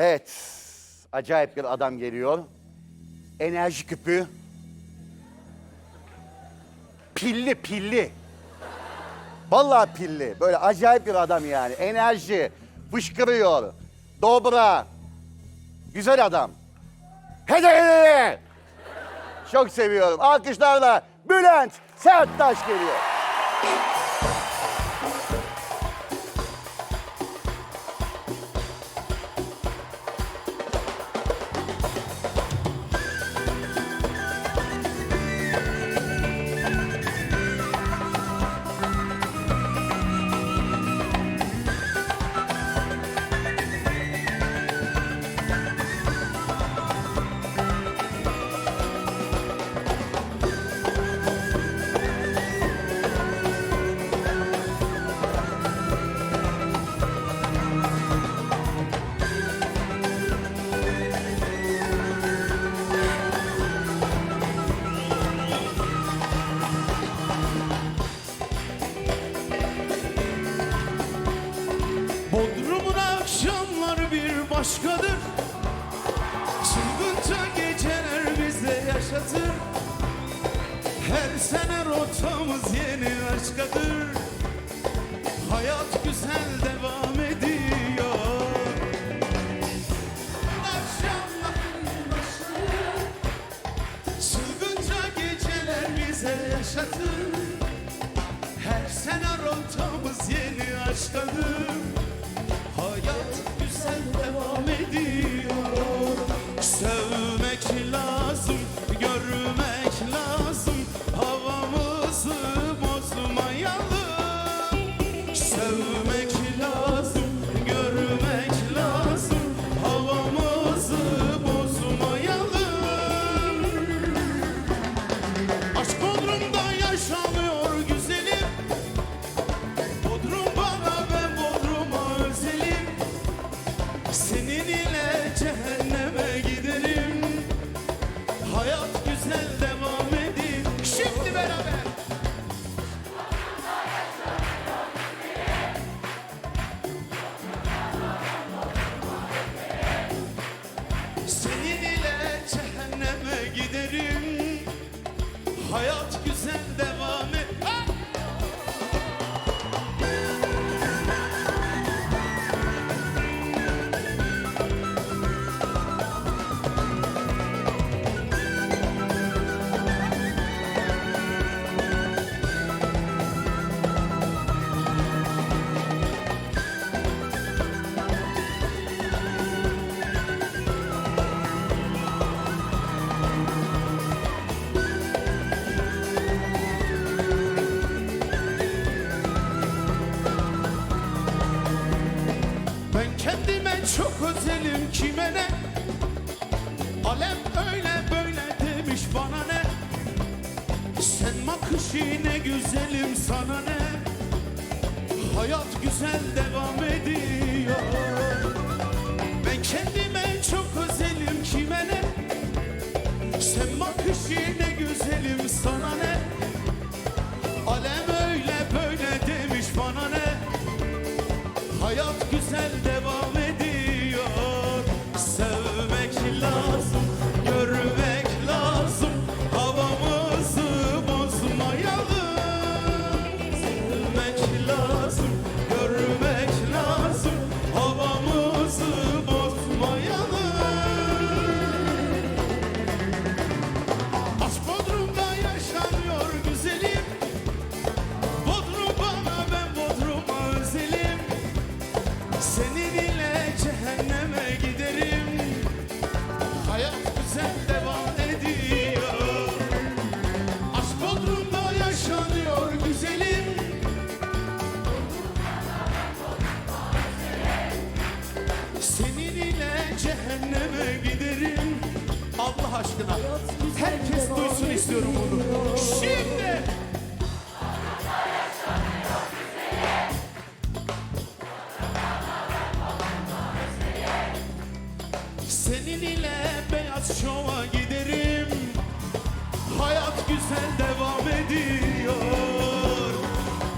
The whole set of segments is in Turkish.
Evet. Acayip bir adam geliyor. Enerji küpü. Pilli pilli. Vallahi pilli. Böyle acayip bir adam yani. Enerji. Fışkırıyor. Dobra. Güzel adam. Hede! Çok seviyorum. Alkışlarla Bülent Serttaş geliyor. Başkadır. Çılgınca geceler bize yaşatır. Her sene rotamız yeni aşkadır. Hayat güzel devam ediyor. Akşamların başları. Çılgınca geceler bize yaşatır. Her sene rotamız yeni aşkadır Hayat güzel çok özelim kime ne? Alem öyle böyle demiş bana ne? Sen makışı ne güzelim sana ne? Hayat güzel devam ediyor. Ben kendime çok özelim kime ne? Sen makışı ne demek she loves güzel devam ediyor Aşk Bodrum'da yaşanıyor güzelim. Senin ile cehenneme giderim. Allah aşkına. Herkes duysun istiyorum Senin ile beyaz şova giderim. Hayat güzel devam ediyor.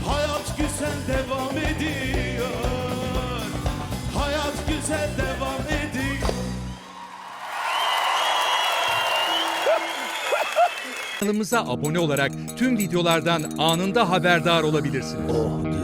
Hayat güzel devam ediyor. Hayat güzel devam ediyor. Kanalımıza abone olarak tüm videolardan anında haberdar olabilirsiniz. Oh,